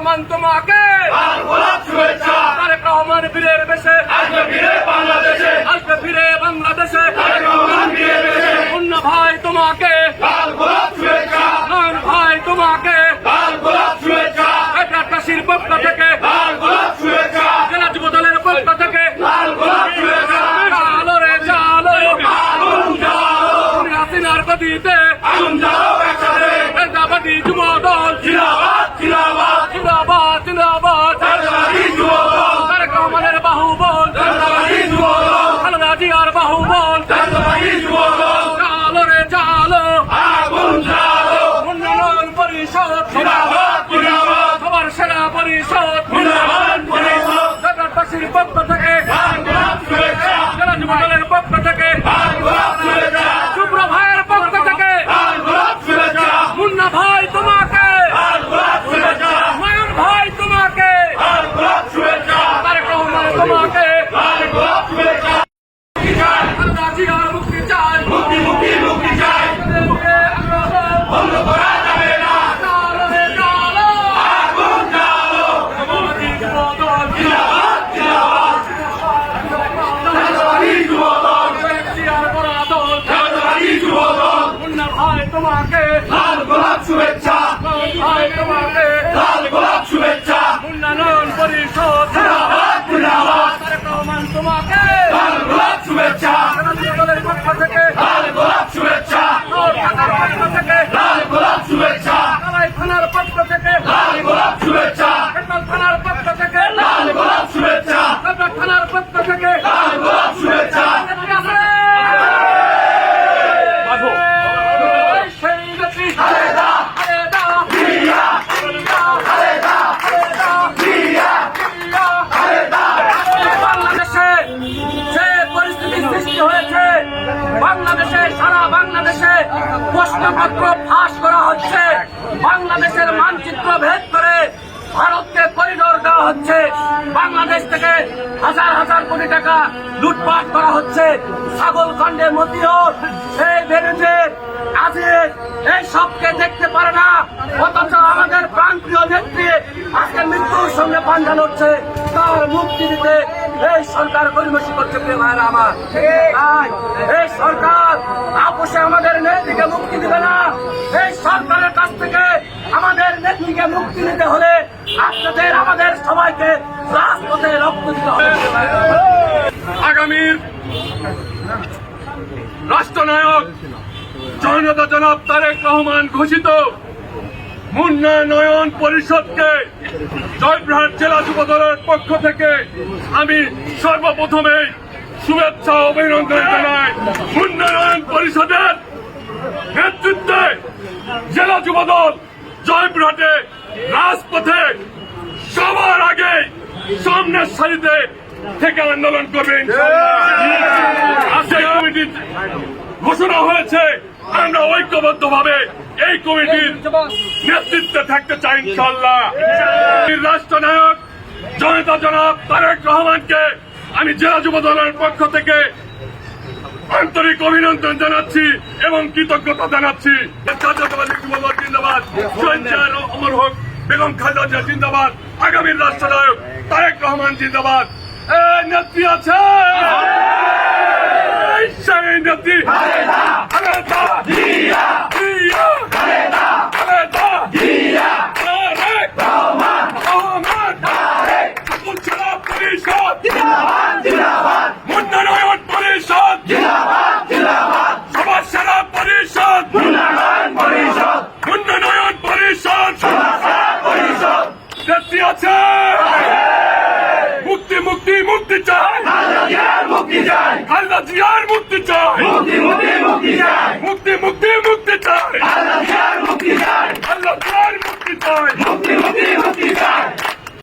রহমান তোমাকে। তারেক রহমান বীরের বেশে। বাংলাদেশে। আসবে ফিরে বাংলাদেশে। অন্য ভাই তোমাকে। ভাই তোমাকে। একরাশির পক্ষ থেকে। জেলা যুব দলের পক্ষ থেকে। চালো হাসিনার রহমানের বাংলাদেশে, সারা বাংলাদেশে প্রশ্নপত্র ফাঁস করা হচ্ছে। বাংলাদেশের মানচিত্র ভেদ করে ভারতকে করিডোর দেওয়া হচ্ছে। বাংলাদেশ থেকে হাজার হাজার কোটি টাকা লুটপাট করা হচ্ছে। ছাগল খণ্ডের মধ্যেও সেই বেরোজে আজিজ এই সবকে দেখতে পারে না। অথচ আমাদের প্রাণপ্রিয় নেত্রী আজকে মৃত্যুর সঙ্গে পাঞ্জা লড়ছে। তার মুক্তি দিতে এই সরকার গরিমসি করছে ভাইরা আমার? তাই এই সরকার, আপোষে আমাদের নেত্রীকে মুক্তি দিবে না। এই সরকারের কাছ থেকে আমাদের নেত্রীকে মুক্তি দিতে হলে আপনাদের, আমাদের সবাইকে রাজপথে রক্ত দিতে হবে। আগামীর রাষ্ট্রনায়ক জনতা জনাব তারেক রহমান ঘোষিত উন্নয়ন পরিষদকে জয়পুরহাট জেলা যুব দলের পক্ষ থেকে আমি সর্বপ্রথমে শুভেচ্ছা অভিনন্দন জানাই উন্নয়ন পরিষদের নেতৃত্বে জেলা যুব দল জয়পুরহাটে রাজপথে সবার আগে সামনের সারিতে থেকে আন্দোলন করবেন আজকে কমিটি ঘোষণা হয়েছে, আমরা ঐক্যবদ্ধ ভাবে এই কমিটির নেতৃত্বে থাকতে চাই ইনশাল্লাহ রাষ্ট্রনায়ক, জনতা জনাব তারেক রহমানকে আমি জেলা যুব দলের পক্ষ থেকে আন্তরিক অভিনন্দন জানাচ্ছি এবং কৃতজ্ঞতা জানাচ্ছি। জিন্দাবাদ অমর হোক, বেগম খালেদা জিন্দাবাদ, আগামীর রাষ্ট্রনায়ক তারেক রহমান জিন্দাবাদ। নেত্রী আছে নেত্রী আছে। মুক্তি মুক্তি মুক্তি চাই। মুক্তি চাই আল্লাহ জিয়ার মুক্তি চাই। মুক্তি মুক্তি মুক্তি চাই। মুক্তি মুক্তি মুক্তি চাই আল্লাহ জিয়ার মুক্তি চাই। আল্লাহ জিয়ার মুক্তি চাই মুক্তি মুক্তি